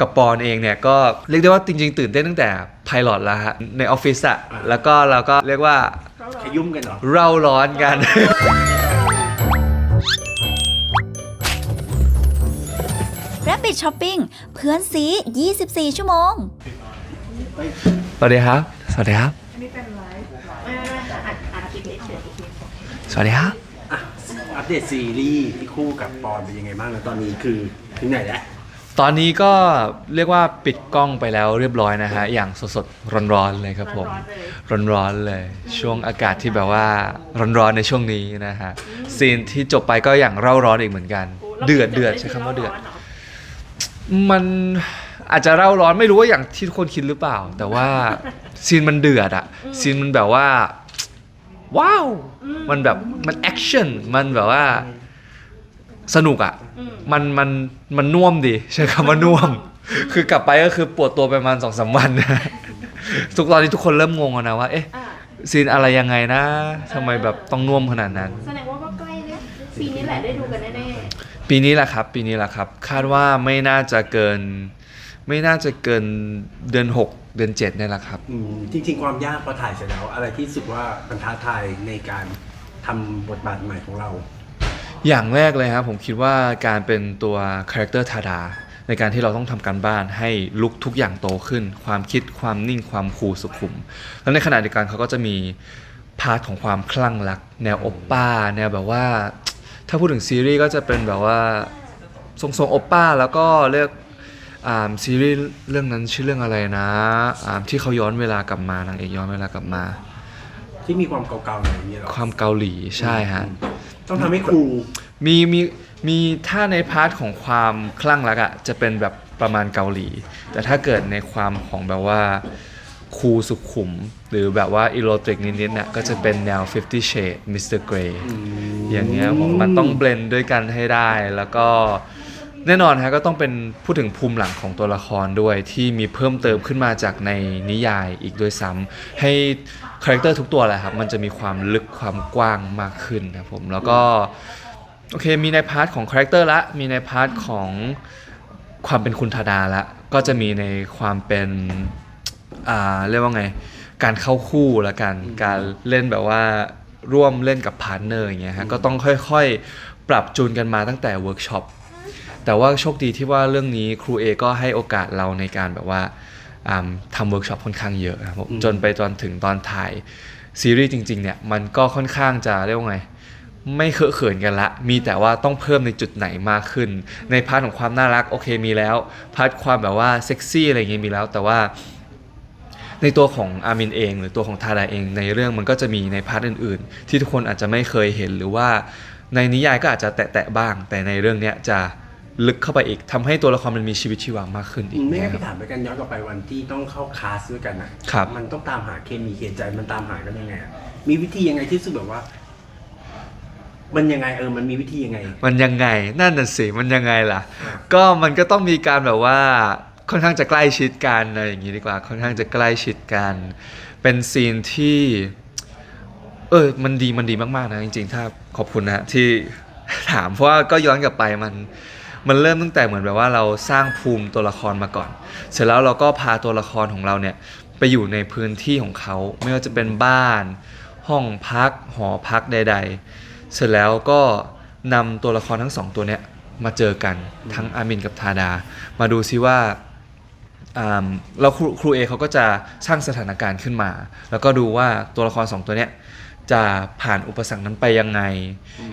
กับปอนเองเนี่ยก็เรียกได้ว่าจริงๆ ตื่นเต้นตั้งแต่ไพลอตแล้วฮะในออฟฟิศอะแล้วก็เราก็เรียกว่าขยุ่มกันเหรอ เร่าร้อนกัน Rabbit Shopping เพื่อนซี 24 ชั่วโมง สวัสดีครับ สวัสดีครับ สวัสดีครับอะอัปเดตซีรีส์ที่คู่กับปอนเป็นยังไงบ้างแล้วตอนนี้คือถึงไหนแล้ว ตอนนี้ก็เรียกว่าปิดกล้องไปแล้วเรียบร้อยนะฮะ อย่างสดๆร้อนๆเลยครับผม ร้อนๆเลย ช่วงอากาศที่แบบว่าร้อนๆในช่วงนี้นะฮะ ซีนที่จบไปก็อย่างเร่าร้อนอีกเหมือนกัน เดือดเดือดใช้คำว่าเดือด มันอาจจะเร่าร้อนไม่รู้ว่าอย่างที่ทุกคนคิดหรือเปล่า แต่ว่าซีนมันเดือดอะซีนมันแบบว่า ว้าว มันแบบมันแอคชั่น มันแบบว่า สนุกอะมันมันมันน่วมดีใช้คำว่าน่วม คือกลับไปก็คือปวดตัวไปประมาณสองสามวันนะทุกตอนนี้ทุกคนเริ่มงงแล้วนะว่าเอ๊ะอ่าซีนอะไรยังไงนะทำไมแบบต้องน่วมขนาดนั้นแสดงว่าก็ใกล้เนี่ยปีนี้แหละได้ดูกันแน่ปีนี้แหละครับ ปีนี้แหละครับ คาดว่าไม่น่าจะเกิน ไม่น่าจะเกินเดือน6เดือน7เนี่ยแหละครับอืมจริง ๆ ความยากพอถ่ายเสร็จแล้ว อะไรที่รู้สึกว่ามันท้าทายในการทำบทบาทใหม่ของเรา อย่างแรกเลยครับผมคิดว่าการเป็นตัวคาแรคเตอร์ทาดาในการที่เราต้องทำการบ้านให้ลุกทุกอย่างโตขึ้น ความคิดความนิ่งความคูลสุขุม แล้วในขณะเดียวกันเขาก็จะมีพาร์ทของความคลั่งรัก แนวโอปป้า แนวแบบว่า ถ้าพูดถึงซีรีส์ก็จะเป็นแบบว่าทรงๆโอปป้าแล้วก็เรียกอ่าซีรีส์เรื่องนั้นชื่อเรื่องอะไรนะอ่าที่เขาย้อนเวลากลับมานางเอกย้อนเวลากลับมา ที่มีความเก่าๆหน่อยอย่างเงี้ยหรอความเกาหลีใช่ฮะ ต้องทำให้ครู มีมีมีถ้าในพาร์ทของความคลั่งรักอะจะเป็นแบบประมาณเกาหลี แต่ถ้าเกิดในความของแบบว่าคูลสุขุม หรือแบบว่าอีโรติกนิดๆเนี่ยก็จะเป็นแนว50 Shades Mr. Grey อย่างเงี้ยผมมันต้องเบลนด์ด้วยกันให้ได้แล้วก็ แน่นอนฮะก็ต้องเป็นพูดถึงภูมิหลังของตัวละครด้วยที่มีเพิ่มเติมขึ้นมาจากในนิยายอีกด้วยซ้ำให้คาแรคเตอร์ทุกตัวแหละครับมันจะมีความลึกความกว้างมากขึ้นนะครับผมแล้วก็โอเคมีในพาร์ทของคาแรคเตอร์ละมีในพาร์ทของความเป็นคุณธดาละก็จะมีในความเป็นอ่าเรียกว่าไง การเข้าคู่ละกัน การเล่นแบบว่าร่วมเล่นกับพาร์ทเนอร์อย่างเงี้ยฮะก็ต้องค่อยๆ ปรับจูนกันมาตั้งแต่เวิร์กช็อป แต่ว่าโชคดีที่ว่าเรื่องนี้ครูเอก็ให้โอกาสเราในการแบบว่าอ่าทำเวิร์กช็อปค่อนข้างเยอะครับผมอืมจนไปตอนถึงตอนถ่ายซีรีส์จริงๆเนี่ยมันก็ค่อนข้างจะเรียกว่าไงไม่เคอะเขินกันละ มีแต่ว่าต้องเพิ่มในจุดไหนมากขึ้น ในพาร์ทของความน่ารักโอเคมีแล้ว พาร์ทความแบบว่าเซ็กซี่อะไรอย่างเงี้ยมีแล้ว แต่ว่า ในตัวของอามินเอง หรือตัวของทาดาเอง ในเรื่องมันก็จะมีในพาร์ทอื่น ๆ ที่ทุกคนอาจจะไม่เคยเห็นหรือว่า ในนิยายก็อาจจะแตะๆบ้าง แต่ในเรื่องเนี้ยจะ ลึกเข้าไปอีกทำให้ตัวละครมันมีชีวิตชีวามากขึ้นอีกไม่งั้นนะคพี่รับถามไปกันย้อนกลับไปวันที่ต้องเข้าคลาสด้วยกันอะครับมันต้องตามหาเคมีเคใจมันตามหากันยังไงอะมีวิธียังไงที่รู้สึกแบบว่า มันยังไงเออมันมีวิธียังไง มันยังไงนั่นน่ะสิมันยังไงล่ะ ก็มันก็ต้องมีการแบบว่าค่อนข้างจะใกล้ชิดกันอะไรอย่างนี้ดีกว่า ค่อนข้างจะใกล้ชิดกัน เป็นซีนที่ เออ มันดีมันดีมากๆนะจริง ๆ ถ้าขอบคุณนะที่ถามเพราะว่าก็ย้อนกลับไปมัน มันเริ่มตั้งแต่เหมือนแบบว่าเราสร้างภูมิตัวละครมาก่อน เสร็จแล้วเราก็พาตัวละครของเราเนี่ยไปอยู่ในพื้นที่ของเขาไม่ว่าจะเป็นบ้าน ห้องพัก หอพักใด ๆ เสร็จแล้วก็นำตัวละครทั้งสองตัวเนี้ยมาเจอกันทั้งอามินกับทาดา มาดูซิว่าอ่าครูครูเอเขาก็จะสร้างสถานการณ์ขึ้นมา แล้วก็ดูว่าตัวละครสองตัวเนี้ย จะผ่านอุปสรรคนั้นไปยังไง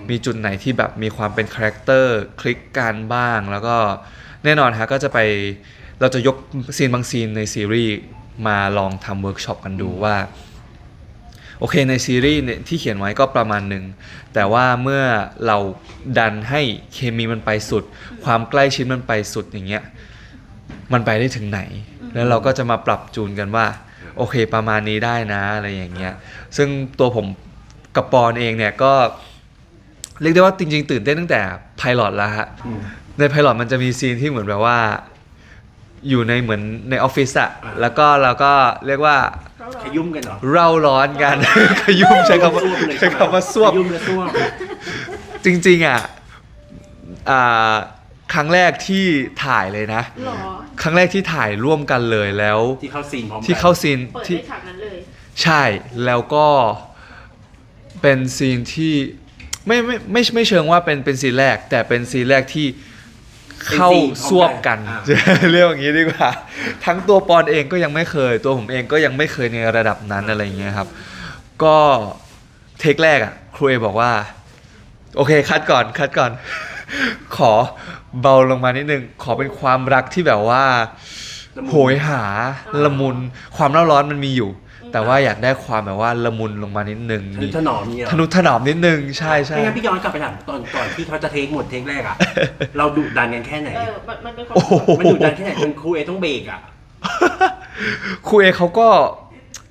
มีจุดไหนที่แบบมีความเป็นคาแรคเตอร์คลิกกันบ้าง แล้วก็แน่นอนฮะก็จะไปเราจะยกซีนบางซีนในซีรีส์มาลองทำเวิร์กช็อปกันดูว่า โอเคในซีรีส์เนี่ยที่เขียนไว้ก็ประมาณหนึ่ง แต่ว่าเมื่อเราดันให้เคมีมันไปสุด ความใกล้ชิดมันไปสุดอย่างเงี้ยมันไปได้ถึงไหน แล้วเราก็จะมาปรับจูนกันว่า โอเคประมาณนี้ได้นะอะไรอย่างเงี้ย ซึ่งตัวผม กับปอนเองเนี่ยก็เรียกได้ว่าจริง ๆ ตื่นเต้นตั้งแต่ไพลอตแล้วฮะอืมในไพลอตมันจะมีซีนที่เหมือนแบบว่า อยู่ในเหมือนในออฟฟิศอะอ่าแล้วก็เราก็เรียกว่า ขยุ่มกันเหรอเร่าร้อนกัน ขยุ่มใช้คำว่าซ่มเลยใช้คำว่าสวบขยุ่มและซ่วมจริง ๆอะอ่าครั้งแรกที่ถ่ายเลยนะ หรอครั้งแรกที่ถ่ายร่วมกันเลยแล้ว ที่เข้าซีนพร้อมกันที่เข้าซีนเปิดที่ด้วยฉากนั้นเลย ใช่แล้วก็ เป็นซีนที่ไม่ไม่ไม่ไม่เชิงว่าเป็นเป็นซีนแรก แต่เป็นซีนแรกที่เข้าซวบกันเรียกอย่างนี้ดีกว่า ทั้งตัวปอนเองก็ยังไม่เคย ตัวผมเองก็ยังไม่เคยในระดับนั้นอะไรอย่างเงี้ยครับ ก็เทคแรกอะครูเอบอกว่า โอเค คัดก่อนคัดก่อน ขอเบาลงมานิดนึง ขอเป็นความรักที่แบบว่าละมุนโหยหาละมุนความเล่าร้อนมันมีอยู่ แต่ว่าอยากได้ความแบบว่าละมุนลงมานิดนึงทนุถนอมเนี่ยทนุถนอมนิดนึงใช่ใช่ไม่งั้นพี่ย้อนกลับไปถามตอนก่อนที่เขาจะเทคหมดเทคแรกอะเราดุดันกันแค่ไหนเออมันมันเป็นความโอ้โหมันดุดันแค่ไหนจนครูเอต้องเบรกอะครูเอเขาก็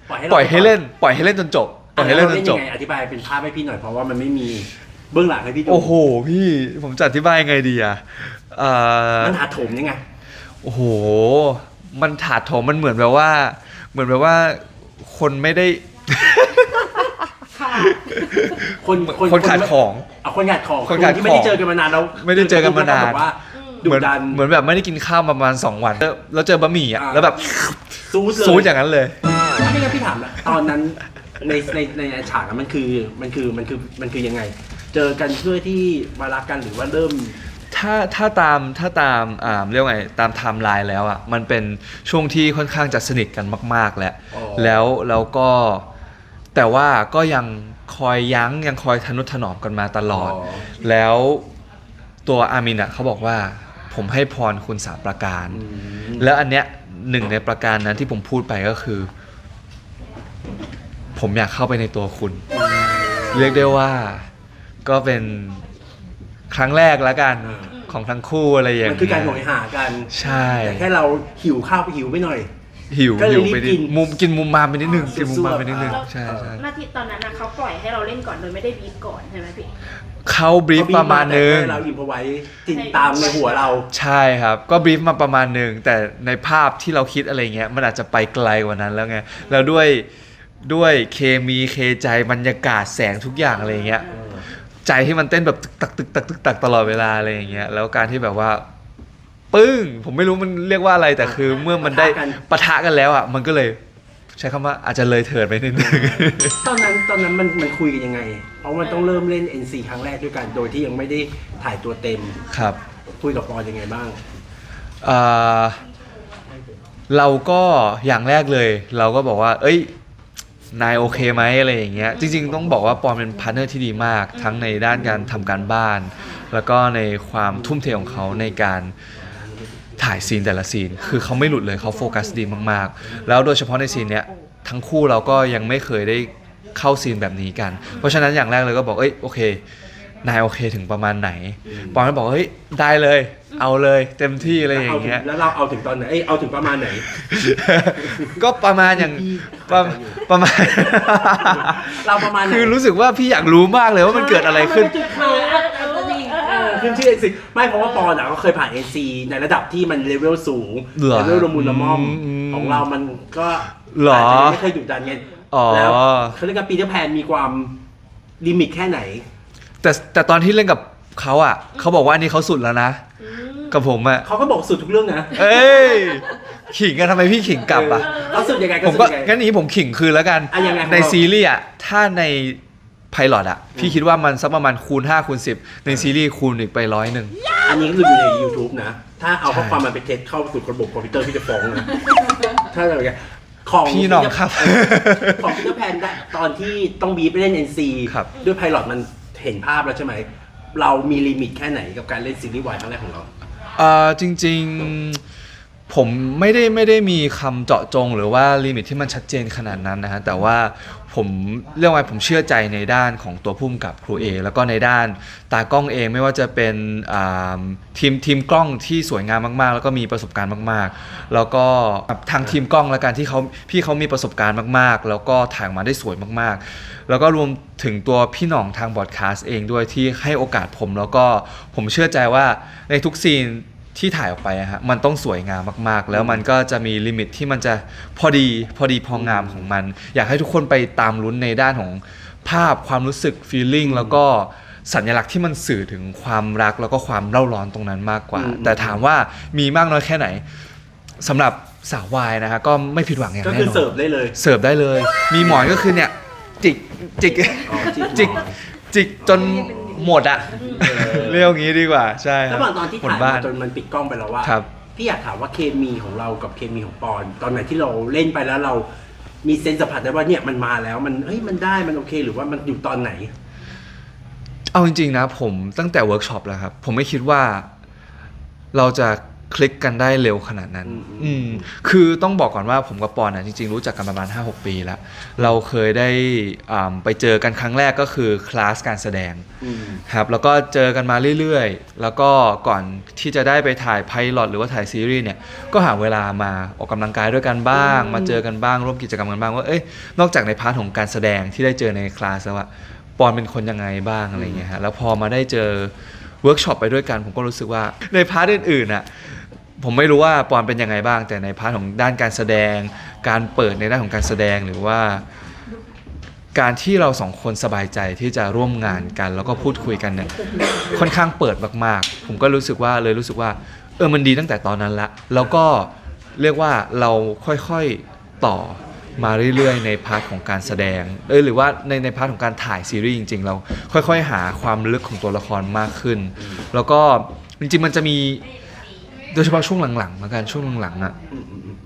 ปล่อยให้ปล่อยให้เล่น ปล่อยให้เล่นจนจบปล่อยให้เล่นจนจบยังไงอธิบายเป็นภาพให้พี่หน่อยเพราะว่ามันไม่มีเบื้องหลังให้พี่ดูโอ้โห พี่ผมจะอธิบายยังไงดีอะเอ่อมันหาโถมยังไงโอ้โห มันถาโถมมันเหมือนแบบว่า เหมือนแบบว่า คนไม่ได้ค่ะคนคนขาดของเอาคนขาดของคนขาดที่ไม่ได้ของเจอกันมานานแล้วไม่ได้เจอกันมานานแบบว่าอืมดุเหมือนดันเหมือนแบบไม่ได้กินข้าวมาประมาณสองวันแล้วแล้วเจอบะหมี่อะอ่าแล้วแบบซูดเลยซูดอย่างนั้นเลยไม่งั้นพี่ถามละตอนนั้นในในในในฉากนั้นมันคือมันคือมันคือมันคือยังไง เจอกันเพื่อที่มารักกันหรือว่าเริ่ม ถ้าถ้าตามถ้าตามอ่าเรียกว่าไงตามไทม์ไลน์แล้วอะมันเป็นช่วงที่ค่อนข้างจะสนิทกันมาก ๆ แล้ว อ๋อ แล้วแล้วก็แต่ว่าก็ยังคอยยั้งยังคอยทนุถนอมกันมาตลอด แล้วตัวอามินอะเขาบอกว่าผมให้พรคุณสามประการอืมแล้วอันเนี้ยหนึ่งในประการนั้นที่ผมพูดไปก็คือ ผมอยากเข้าไปในตัวคุณ เรียกได้ว่าก็เป็นครั้งแรกแล้วกันอ่า ของทั้งคู่อะไรอย่างมันเงี้ยคือการโหยหากันใช่แต่แค่เราหิวข้าวหิวไปหน่อย หิวก็เลยหิวรีบไปนิกิดนมุมกินมุมมามไปนิดนึงอ่ากินมุมมามไปนิดนึงสู้ใช่ใช่หน้าที่ตอนนั้นนะเขาปล่อยให้เราเล่นก่อนโดยไม่ได้บีบก่อนใช่ไหมพี่ เขาบรีฟประมาณนึงแต่ให้เราอิมพอไว้ติดตามในหัวเรา ใช่ครับ ก็บรีฟมาประมาณหนึ่งแต่ในภาพที่เราคิดอะไรเงี้ยมันอาจจะไปไกลกว่านั้นแล้วไงแล้วด้วยด้วยเคมีเคใจบรรยากาศแสงทุกอย่างอะไรเงี้ย ใจที่มันเต้นแบบตึกตักตึกตักตึกตักตลอดเวลาอะไรอย่างเงี้ยแล้วการที่แบบว่า ปึ้ง ผมไม่รู้มันเรียกว่าอะไรแต่คือเมื่อมันได้ปะทะกันปะทะกันแล้วอะมันก็เลย ใช้คำว่าอาจจะเลยเถิดไปนิดนึง ตอนนั้นตอนนั้นมันมันคุยกันยังไง เพราะมันต้องเริ่มเล่น NC ครั้งแรกด้วยกัน โดยที่ยังไม่ได้ถ่ายตัวเต็ม ครับ คุยกับปอนยังไงบ้าง เอ่อเราก็อย่างแรกเลย เราก็บอกว่า เอ้ย นายโอเคไหมอะไรอย่างเงี้ยจริง ๆ ต้องบอกว่าปอนเป็นพาร์ทเนอร์ที่ดีมาก ทั้งในด้านการทำการบ้าน แล้วก็ในความทุ่มเทของเขาในการถ่ายซีนแต่ละซีน คือเขาไม่หลุดเลยเขาโฟกัสดีมากๆ แล้วโดยเฉพาะในซีนเนี้ยทั้งคู่เราก็ยังไม่เคยได้เข้าซีนแบบนี้กัน เพราะฉะนั้นอย่างแรกเลยก็บอกเอ้ยโอเค นายโอเคถึงประมาณไหน ปอนก็บอกเฮ้ยได้เลย เอาเลยเต็มที่อะไรอย่างเงี้ย แล้วเราเอาถึงตอนไหนเอ้ยเอาถึงประมาณไหน ก็ประมาณอย่างประประมาณ เราประมาณไหนคือรู้สึกว่าพี่อยากรู้มากเลยว่ามันเกิดอะไรขึ้นจุดขายอะขึ้นชื่อ NC ไม่เพราะว่าปอนอะก็เคยผ่าน NC ในระดับที่มันเลเวลสูงเหรอเลเวลละมุนละม่อมอืมของเรามันก็เหรออาจจะไม่เคยดุดันไงอ๋อ แล้วเขาเรียกว่าปีเตอร์แพนมีความลิมิตแค่ไหน แต่แต่ตอนที่เล่นกับเขาอะเขาบอกว่าอันนี้เขาสุดแล้วนะ กับผมอะเขาก็บอกสุดทุกเรื่องนะเอ้ยขิงกันทำไมพี่ขิงกลับอะเขาสุดยังไงก็ผมสุดก็ยังไง งั้นนี้ผมขิงคืนแล้วกัน อะยังไงของในเราซีรีส์อะถ้าในไพลอตอะพี่คิดว่ามันสักประมาณคูณ5คูณ10 ในซีรีส์คูณอีกไปร้อยหนึ่ง อันนี้คืออยู่ใน YouTube นะ ถ้าเอาข้อใช่ความมันไปเทสเข้าสู่ระบบคอมพิวเตอร์พี่จะฟ้องนะ ถ้าอะไรอย่างเงี้ยของพี่น้องครับของพีเตอร์แพนได้ตอนที่ต้องบีบไปเล่น NC ครับ ด้วยไพลอตมัน เห็นภาพแล้วใช่ไหม เรามีลิมิตแค่ไหนกับการเล่นซีรีส์วายครั้งแรกของเรา เอ่อจริงๆ ผมไม่ได้ไม่ได้มีคำเจาะจง หรือว่าลิมิตที่มันชัดเจนขนาดนั้นนะฮะแต่ว่าผมเรื่องว่าผมเชื่อใจในด้านของตัวพุ่มกับครูเอแล้วก็ในด้านตากล้องเองไม่ว่าจะเป็นอ่าทีมทีมกล้องที่สวยงามมากๆ แล้วก็มีประสบการณ์มากๆ แล้วก็ทางทีมกล้องและการที่เขาพี่เขามีประสบการณ์มากๆ แล้วก็ถ่ายออกมาได้สวยมากๆ แล้วก็รวมถึงตัวพี่หน่องทางบอดคาสต์เองด้วยที่ให้โอกาสผม แล้วก็ผมเชื่อใจว่าในทุกซีน ที่ถ่ายออกไปอะฮะมันต้องสวยงามมากๆ แล้วมันก็จะมีลิมิตที่มันจะพอดีพอดีพองามของมัน อยากให้ทุกคนไปตามลุ้นในด้านของภาพความรู้สึก feeling แล้วก็สัญลักษณ์ที่มันสื่อถึงความรักแล้วก็ความเล่าร้อนตรงนั้นมากกว่าอืมแต่ถามว่ามีมากน้อยแค่ไหนสำหรับสาววายนะฮะก็ไม่ผิดหวังอย่างก็แน่คือนอนเสิร์ฟได้เลยเสิร์ฟได้เลย มีหมอนก็คือเนี่ย จิกจิกอ๋อจิกจิกจิกจน หมดอะเรียกอย่างนี้ดีกว่า ใช่คแล้รัวบตอนตอนที่หมดถ่ายบ้ามานจนมันปิดกล้องไปแล้วว่าครับ พี่อยากถามว่าเคมีของเรากับเคมีของปอน ตอนไหนที่เราเล่นไปแล้วเรา มีเซนส์สัมผัสได้ว่าเนี่ยมันมาแล้วมันเฮ้ยมันได้มันโอเค หรือว่ามันอยู่ตอนไหน เอาจริงๆนะผมตั้งแต่เวิร์กช็อปแล้วครับ ผมไม่คิดว่า เราจะ คลิกกันได้เร็วขนาดนั้นอืมอืมคือต้องบอกก่อนว่าผมกับปอนอะจริงๆ รู้จักกันประมาณ 5-6 ปีแล้ว เราเคยได้อ่าไปเจอกันครั้งแรกก็คือคลาสการแสดงอืมครับแล้วก็เจอกันมาเรื่อยๆ แล้วก็ก่อนที่จะได้ไปถ่ายไพลอตหรือว่าถ่ายซีรีส์เนี่ยก็หาเวลามาออกกำลังกายด้วยกันบ้างอืมมาเจอกันบ้างร่วมกิจกรรมกันบ้างว่าเอ้ยนอกจากในพาร์ทของการแสดงที่ได้เจอในคลาสแล้วอะปอนเป็นคนยังไงบ้างอะไรเงี้ยฮะแล้วพอมาได้เจอเวิร์กช็อปไปด้วยกันผมก็รู้สึกว่าในพาร์ทอื่นๆอะ ผมไม่รู้ว่าปอนเป็นยังไงบ้าง แต่ในพาร์ทของด้านการแสดง การเปิดในด้านของการแสดงหรือว่า การที่เราสองคนสบายใจที่จะร่วมงานกัน แล้วก็พูดคุยกันเนี่ยค่อนข้างเปิดมากๆ ผมก็รู้สึกว่าเลยรู้สึกว่า เออมันดีตั้งแต่ตอนนั้นละแล้วก็เรียกว่าเราค่อยๆต่อมาเรื่อยๆในพาร์ทของการแสดงเออหรือว่าในในพาร์ทของการถ่ายซีรีส์จริง ๆ เราค่อยๆ หาความลึกของตัวละครมากขึ้น แล้วก็จริงๆมันจะมี โดยเฉพาะช่วงหลังๆแล้วกันช่วงหลังๆอะอืมอืมอืม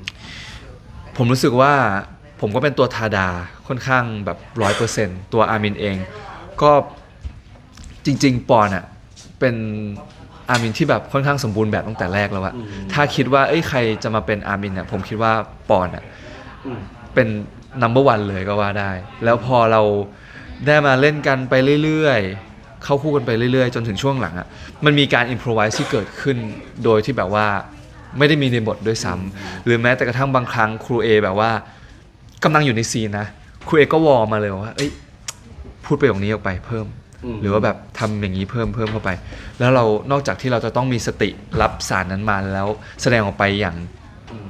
ผมรู้สึกว่าผมก็เป็นตัวทาดาค่อนข้างแบบร้อยเปอร์เซนตัวอามินเอง ก็จริง ๆ ปอนอะเป็นอามินที่แบบค่อนข้างสมบูรณ์แบบตั้งแต่แรกแล้วอะอืมถ้าคิดว่าเอ้ยใครจะมาเป็นอามินอะผมคิดว่าปอนอะอืมเป็น number one เลยก็ว่าได้ แล้วพอเราได้มาเล่นกันไปเรื่อยๆ เข้าคู่กันไปเรื่อยๆ จนถึงช่วงหลังอะมันมีการ improvise ที่เกิดขึ้นโดยที่แบบว่าไม่ได้มีในบทด้วยซ้ำหรือแม้แต่กระทั่งบางครั้งครูเอแบบว่ากำลังอยู่ในซีนนะครูเอก็วอลมาเลยว่าเอ้ยพูดประโยคนี้ออกไปเพิ่ม อืม หรือว่าแบบทำอย่างนี้เพิ่มเพิ่มเข้าไป แล้วเรานอกจากที่เราจะต้องมีสติรับสารนั้นมาแล้วแสดงออกไปอย่างอืม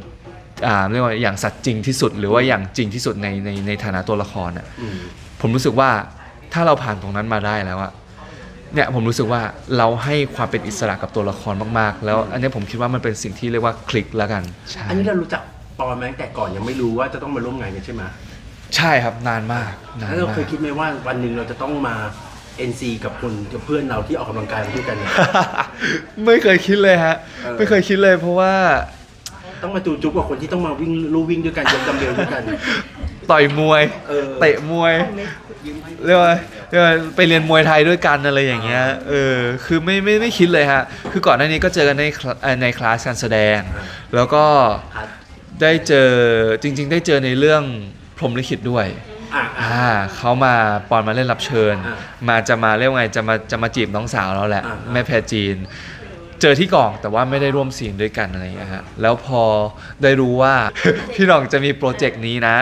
อ่าเรียกว่าอย่างสัตย์จริงที่สุด หรือว่าอย่างจริงที่สุดในในในฐานะตัวละครอะอืมผมรู้สึกว่าถ้าเราผ่านตรงนั้นมาได้แล้วอะ เนี่ยผมรู้สึกว่าเราให้ความเป็นอิสระกับตัวละครมากๆ แล้วอันเนี้ยผมคิดว่ามันเป็นสิ่งที่เรียกว่าคลิกแล้วกันใช่อันนี้เรารู้จักปอนมาตั้งแต่ก่อนยังไม่รู้ว่าจะต้องมาร่วมงานกันใช่ไหมใช่ครับนานมากนานแล้วเรามาเคกยคิดไหมว่าวันหนึ่งเราจะต้องมา NC กับคนกับเพื่อนเราที่ออกกำลังกายมาด้วยกันเนี่ย ไม่เคยคิดเลยฮะ เออ ไม่เคยคิดเลยเพราะว่า ต้องมาจูจุ๊บกับคนที่ต้องมาวิ่งลู่วิ่งด้วยกันยกดัมเบลด้วยกัน ต่อยมวย เออเตะมวยเรียกว่าเรียกว่าไปเรียนมวยไทยด้วยกันอะไรอย่างเงี้ย เออ คือไม่ไม่ไม่คิดเลยฮะ คือก่อนหน้านี้ก็เจอกันในคลาเอ่อในคลาสการแสดง แล้วก็ครับได้เจอจริง ๆ ได้เจอในเรื่องพรหมลิขิตด้วย อ่าอ่าอ่าเขามาปอนมาเล่นรับเชิญ อ่ามาจะมาเรียกว่าไงจะมาจะมาจีบน้องสาวเราแหละอ่า แม่แพรจีน เจอที่กองแต่ว่าไม่ได้ร่วมซีนด้วยกันอะไรอย่างเงี้ยฮะแล้วพอได้รู้ว่า พี่หน้องจะมีโปรเจกต์นี้นะ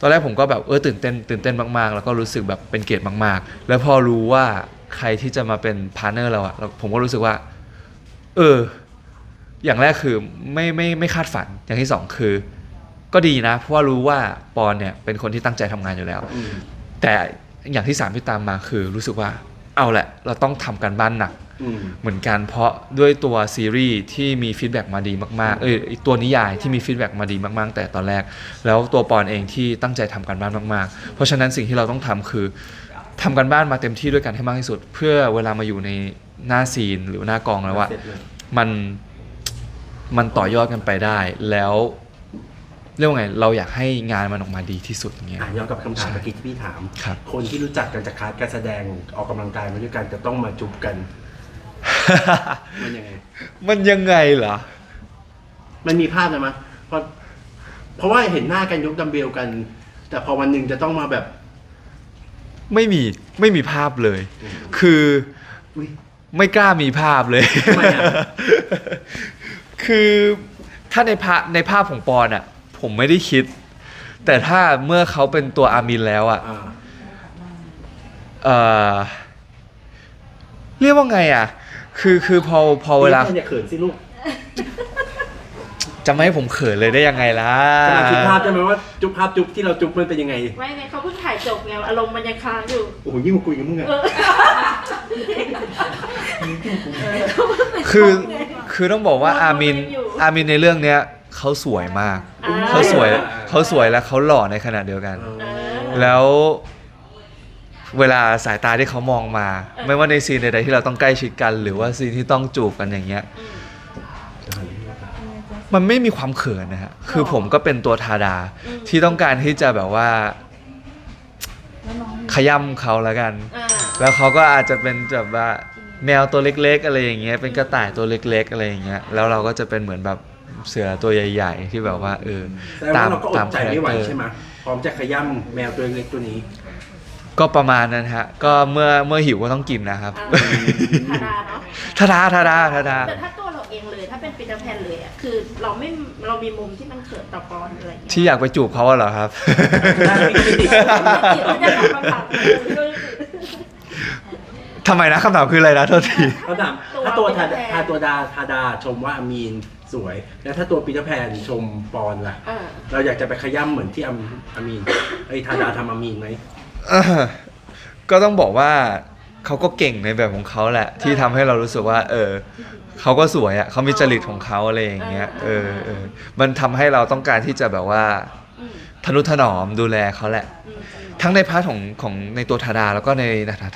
ตอนแรกผมก็แบบเออตื่นเต้นตื่นเต้นมากๆ แล้วก็รู้สึกแบบเป็นเกียรติมาก ๆ แล้วพอรู้ว่าใครที่จะมาเป็นพาร์เนอร์เราอะแล้วผมก็รู้สึกว่า เออ อย่างแรกคือไม่ไม่ไม่คาดฝันอย่างที่สองคือ ก็ดีนะ เพราะว่ารู้ว่าปอนเนี่ยเป็นคนที่ตั้งใจทำงานอยู่แล้วอืมแต่อย่างที่สามที่ตามมาคือรู้สึกว่าเอาแหละ เราต้องทำการบ้านหนักอืม เหมือนกันเพราะด้วยตัวซีรีส์ที่มีฟีดแบ็กมาดีมากๆ เอยไอ้ตัวนิยายที่มีฟีดแบ็กมาดีมากๆ แต่ตอนแรก แล้วตัวปอนเองที่ตั้งใจทำการบ้านมากๆ เพราะฉะนั้นสิ่งที่เราต้องทำคือทำการบ้านมาเต็มที่ด้วยกันให้มากที่สุด เพื่อเวลามาอยู่ในหน้าซีนหรือหน้ากองแล้วว่าเสร็จเลยมันมันต่อยอดกันไปได้แล้วเรียกว่าไงเราอยากให้งานมันออกมาดีที่สุดอย่างเงี้ยอะย้อนกลับคำถามเมื่อกี้ที่พี่ถามครับคนที่รู้จักกันจากคลาสการแสดงออกกำลังกายมาด้วยกันจะต้องมาจุ๊บกัน มันยังไง มันยังไงเหรอ มันมีภาพนะมั้ยเพราะเพราะว่าเห็นหน้ากันยกดัมเบลกัน แต่พอวันหนึ่งจะต้องมาแบบ ไม่มีไม่มีภาพเลย คืออุ้ยไม่กล้ามีภาพเลย ทำไมอะ คือถ้าในภาพในภาพของปอนอะผมไม่ได้คิด แต่ถ้าเมื่อเขาเป็นตัวอามินแล้วอะอ่า เออเรียกว่าไงอะ คือคือพอพอเวลาพี่แทนอย่าเขินสิลูกจะไม่ให้ผมเขินเลยได้ยังไงล่ะกำลังคิดภาพใช่ไหมว่าจุ๊บภาพจุ๊บที่เราจุ๊บมันเป็นยังไง ไม่ไงเขาเพิ่งถ่ายจบไงอารมณ์มันยังค้างอยู่ โอ้โหยิ่งกว่าคุยกับมึงอะเออคือคือต้องบอกว่าเราอามินเราอยู่อามินในเรื่องเนี้ยเขาสวยมากอ่าเขาสวยเขาสวยและเขาหล่อในขณะเดียวกันเออเออแล้ว เวลาสายตาที่เขามองมาเออไม่ว่าในซีนใดๆที่เราต้องใกล้ชิดกัน หรือว่าซีนที่ต้องจูบกันอย่างเงี้ยอืมมันไม่มีความเขินนะฮะคือผมก็เป็นตัวทาดาอืมที่ต้องการที่จะแบบว่าขย้ำเขาแล้วกันอ่าแล้วเขาก็อาจจะเป็นแบบว่าแมวตัวเล็ก ๆ อะไรอย่างเงี้ย เป็นกระต่ายตัวเล็ก ๆ อะไรอย่างเงี้ย แล้วเราก็จะเป็นเหมือนแบบเสือตัวใหญ่ ๆ ที่แบบว่าเออแต่ตาว่ามเราก็อตาดมใจคาแรไม่คไหวเตอร์ใช่ไหมพร้อมจะขย้ำแมวตัวเล็กตัวนี้ ก็ประมาณนั้นฮะ ก็เมื่อเมื่อหิวก็ต้องกินนะครับ อ่าธาดาเนาะทาดาทาดาทาดา แต่ถ้าตัวเราเองเลย ถ้าเป็นปีเตอร์แพนเลยอะคือเราไม่เรามีมุมที่มันเขินต่อปอนอะไรอย่างเงี้ยที่อยากไปจูบเขาอะเหรอครับได้ไม่ติดเดี๋ยวมันจะตอบคำถามไม่รู้ทำไมนะคำถามคืออะไรนะโทษที เขาถามถ้าตัวทาดาทาตัวดาทาดาชมว่าอามีนสวย แล้วถ้าตัวปีเตอร์แพนชมปอนล่ะอ่าเราอยากจะไปขย้ำเหมือนที่อาอามีนไอ้ยทาดาทำอามีนไหมเออ ก็ต้องบอกว่าเขาก็เก่งในแบบของเขาแหละ ที่ทำให้เรารู้สึกว่า เออเขาก็สวยอะเขามีจริตของเขาอะไรอย่างเงี้ยเออเออมันทำให้เราต้องการที่จะแบบว่าอืมทนุถนอมดูแลเขาแหละ อืมอืมทั้งในพาร์ทของของในตัวธาดาแล้วก็ใน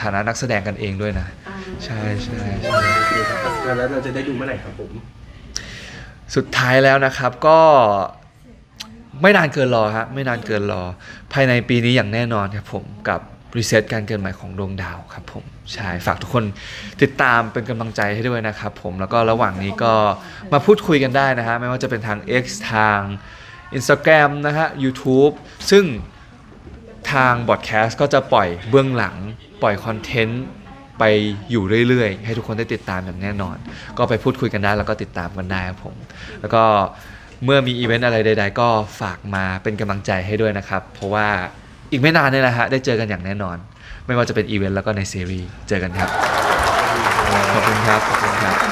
ฐานะนักแสดงกันเองด้วยนะ อ่าใช่ใช่โอเคครับแล้วเราจะได้ดูเมื่อไหร่ครับผม สุดท้ายแล้วนะครับก็ ไม่นานเกินรอฮะไม่นานเกินรอ ภายในปีนี้อย่างแน่นอนครับผมกับรีเซ็ตการเกิดใหม่ของดวงดาวครับผมใช่ฝากทุกคนติดตามเป็นกำลังใจให้ด้วยนะครับผมแล้วก็ระหว่างนี้ก็มาพูดคุยกันได้นะฮะไม่ว่าจะเป็นทาง X ทาง Instagram นะฮะ YouTube ซึ่งทางบอดแคสต์ก็จะปล่อยเบื้องหลังปล่อยคอนเทนต์ไปอยู่เรื่อยๆ ให้ทุกคนได้ติดตามอย่างแน่นอน ก็ไปพูดคุยกันได้แล้วก็ติดตามกันได้ครับผม แล้วก็ เมื่อมีอีเวนต์อะไรใด ๆ ก็ฝากมาเป็นกำลังใจให้ด้วยนะครับ เพราะว่าอีกไม่นานเนี่ยนะฮะได้เจอกันอย่างแน่นอน ไม่ว่าจะเป็นอีเวนต์แล้วก็ในซีรีส์เจอกันครับ ขอบคุณครับขอบคุณครับ